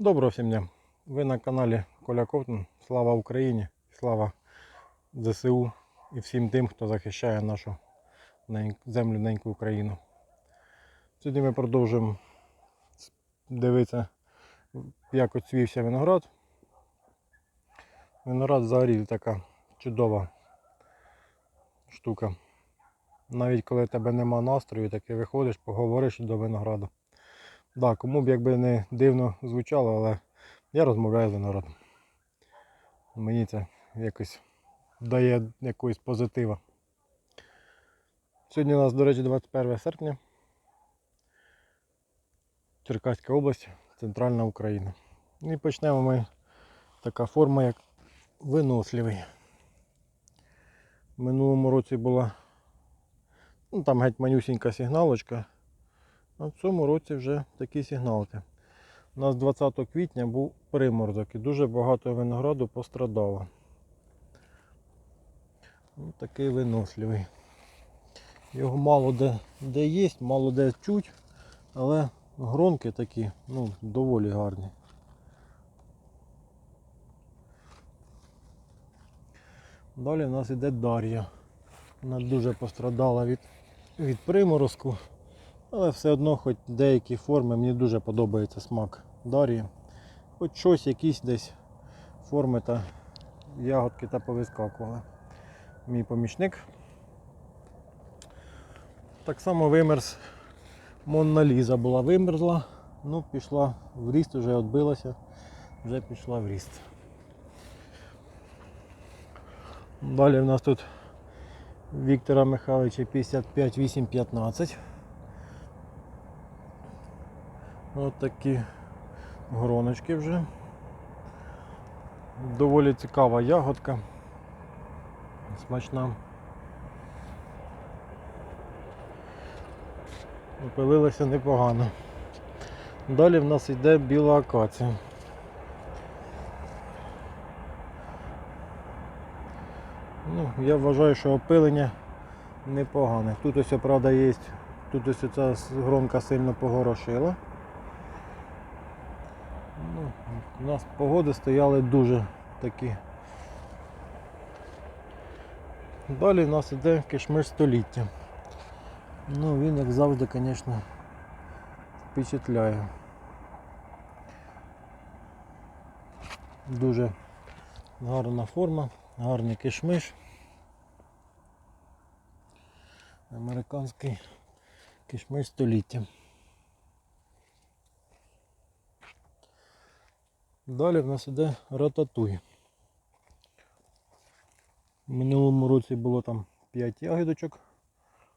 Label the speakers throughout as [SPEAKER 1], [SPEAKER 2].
[SPEAKER 1] Доброго всім дня! Ви на каналі Коля Ковтун. Слава Україні! Слава ЗСУ і всім тим, хто захищає нашу землю неньку Україну. Сьогодні ми продовжуємо дивитися, як оцвівся виноград. Виноград взагалі така чудова штука. Навіть коли тебе нема настрою, таки виходиш, поговориш до винограду. Да, кому б якби не дивно звучало, але я розмовляю з виноградом. Мені це якось дає якогось позитива. Сьогодні у нас, до речі, 21 серпня. Черкаська область, Центральна Україна. І почнемо ми така форма, як виносливий. В минулому році була ну, там геть манюсінька сигналочка. А в цьому році вже такі сигналки. У нас 20 квітня був приморозок і дуже багато винограду пострадало. Ну, такий виносливий. Його мало де, де є, мало де чуть, але гронки такі ну, доволі гарні. Далі в нас іде Дар'я. Вона дуже пострадала від, від приморозку. Але все одно, хоч деякі форми, мені дуже подобається смак Дар'ї. Хоч щось, якісь десь форми та ягодки та повискакували. Мій помічник. Так само вимерз. Монна Ліза була вимерзла, ну пішла в ріст, вже відбилася, вже пішла в ріст. Далі в нас тут Віктора Михайловича 55815. Ось такі гроночки вже. Доволі цікава ягодка. Смачна. Опилилася непогано. Далі в нас йде біла акація. Ну, я вважаю, що опилення непогане. Тут ось, правда, є, тут ось ця гронка сильно погорошила. Ну, у нас погоди стояли дуже такі. Далі в нас іде кишмиш століття. Ну він як завжди, звісно, впечатляє. Дуже гарна форма, гарний кишмиш. Американський кишмиш століття. Далі в нас іде рататуй. В минулому році було там 5 ягідочок,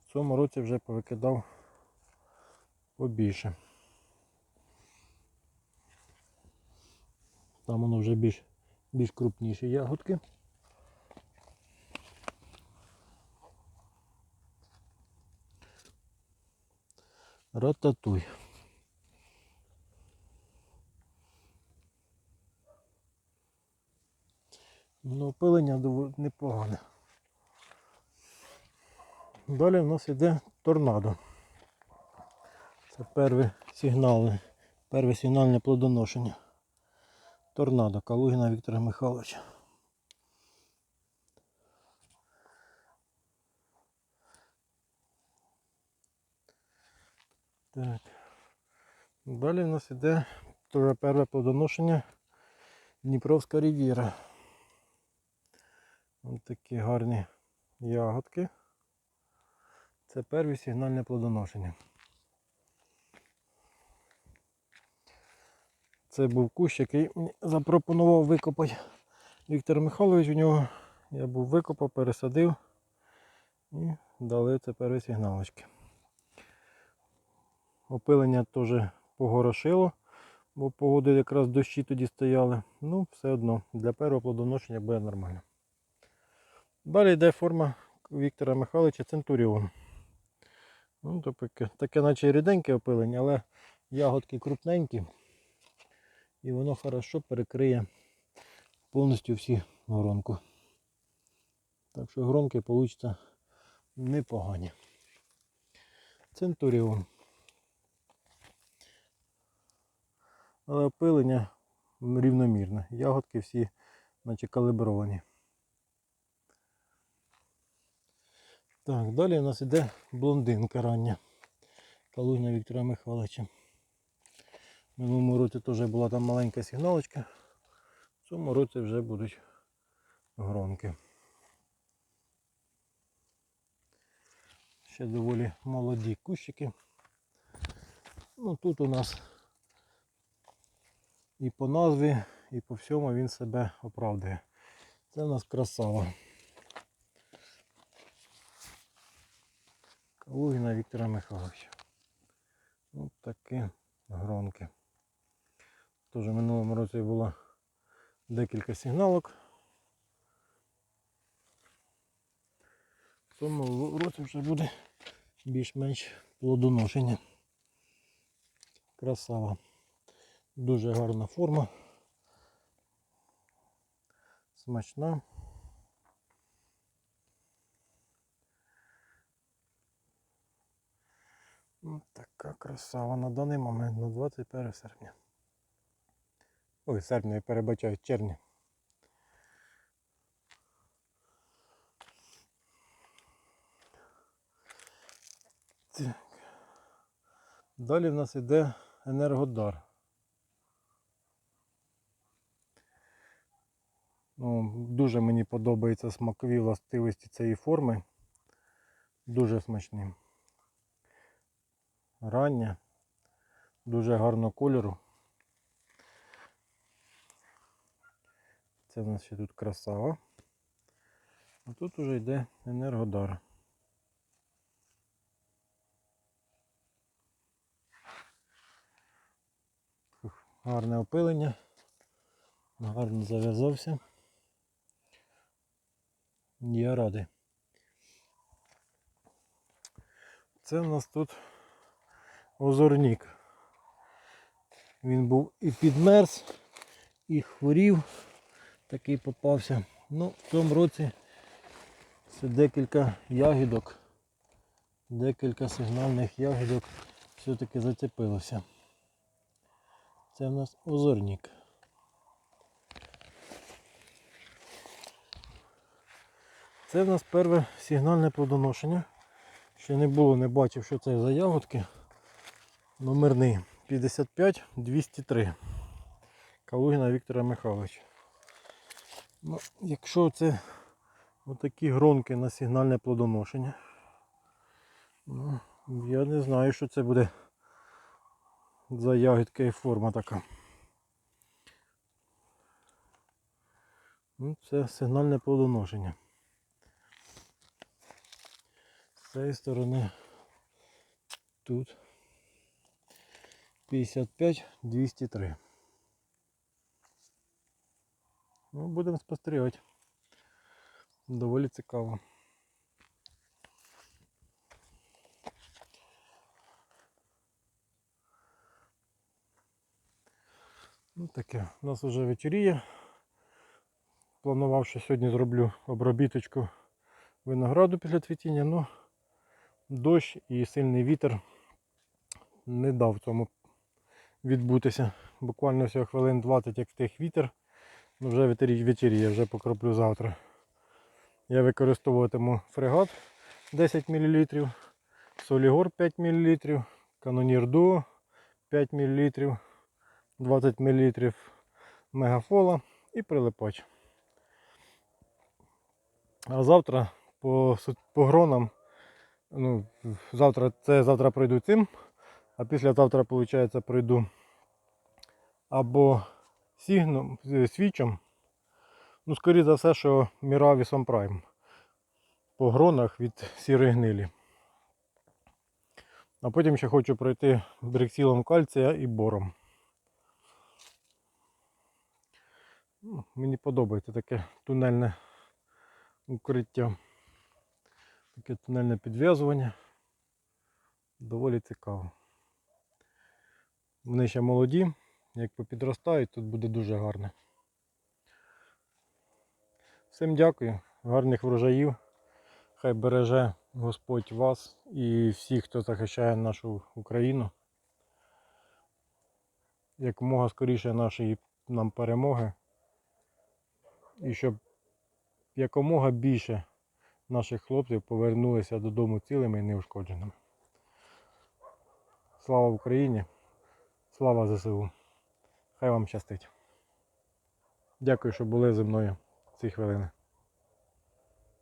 [SPEAKER 1] в цьому році вже повикидав побільше. Там воно вже більш, більш крупніші ягодки. Рататуй. Ну, опилення доволі непогане. Далі в нас йде торнадо. Це перші сигнали, перше сигнальне плодоношення. Торнадо Калугіна Віктора Михайловича. Так. Далі в нас йде перше плодоношення Дніпровська рівіра. Ось такі гарні ягодки. Це перше сигнальне плодоношення. Це був кущ, який мені запропонував викопати Віктор Михайлович у нього. Я був викопав, пересадив і дали це перші сигналочки. Опилення теж погорошило, бо погоди якраз дощі тоді стояли. Ну, все одно, для першого плодоношення буде нормально. Далі йде форма Віктора Михайловича Центуріон. Ну, таке, таке наче ріденьке опилення, але ягодки крупненькі. І воно хорошо перекриє повністю всі гронку. Так що гронки вийдуть непогані. Центуріон. але опилення рівномірне. Ягодки всі наче калібровані. Так, далі у нас іде блондинка рання. Калугна Віктора Михайловича. В минулому році теж була там маленька сигналочка. В цьому році вже будуть гронки. Ще доволі молоді кущики. Ну тут у нас і по назві, і по всьому він себе оправдує. Це у нас красава. Калугіна Віктора Михайловича. Ось такі гронки. Теж в минулому році було декілька сигналок. В цьому році вже буде більш-менш плодоношення. Красава. Дуже гарна форма. Смачна. Ось така красава на даний момент на 21 серпня. Ой, серпня я перебачаю, червня. Так. Далі в нас йде енергодар. Ну, дуже мені подобаються смакові властивості цієї форми. Дуже смачні. Рання, дуже гарного кольору. Це в нас ще тут красава. А тут уже йде енергодар. Гарне опилення. Гарно зав'язався. Я радий. Це в нас тут озорник. Він був і підмерз, і хворів. Такий попався. Ну, в цьому році це декілька ягідок, декілька сигнальних ягідок все-таки зацепилося. Це в нас озорник. Це в нас перше сигнальне плодоношення. Ще не було, не бачив, що це за ягодки. Номерний 55-203. Калугіна Віктора Михайловича. Ну, якщо це отакі гронки на сигнальне плодоношення, ну, я не знаю, що це буде за ягідка і форма така. Ну, це сигнальне плодоношення. З цієї сторони тут 55-203. Ну, будемо спостерігати. Доволі цікаво. Ну таке, у нас вже вечеріє. Планував, що сьогодні зроблю обробіточку винограду після цвітіння, але дощ і сильний вітер не дав цьому відбутися. Буквально всього хвилин 20, як втих вітер. Ну, вже вечері- вечеріє, вже покроплю завтра. Я використовуватиму фрегат 10 мл, Солігор 5 мл, Канонір Дуо 5 мл, 20 мл мегафола і прилипач. А завтра по, по гронам, ну, завтра це завтра пройду цим, а післязавтра, виходить, пройду або сігном, з- свічом. Ну, скоріше за все, що Міравісом Прайм по гронах від сірої гнилі. А потім ще хочу пройти брексілом кальція і бором. Ну, Мені подобається таке тунельне укриття. Таке тунельне підв'язування. Доволі цікаво. Вони ще молоді, як попідростають, тут буде дуже гарно. Всім дякую, гарних врожаїв. Хай береже Господь вас і всіх, хто захищає нашу Україну. якомога скоріше нашої нам перемоги. І щоб якомога більше наших хлопців повернулися додому цілими і неушкодженими. Слава Україні! Слава ЗСУ! Хай вам щастить! Дякую, що були зі мною ці хвилини.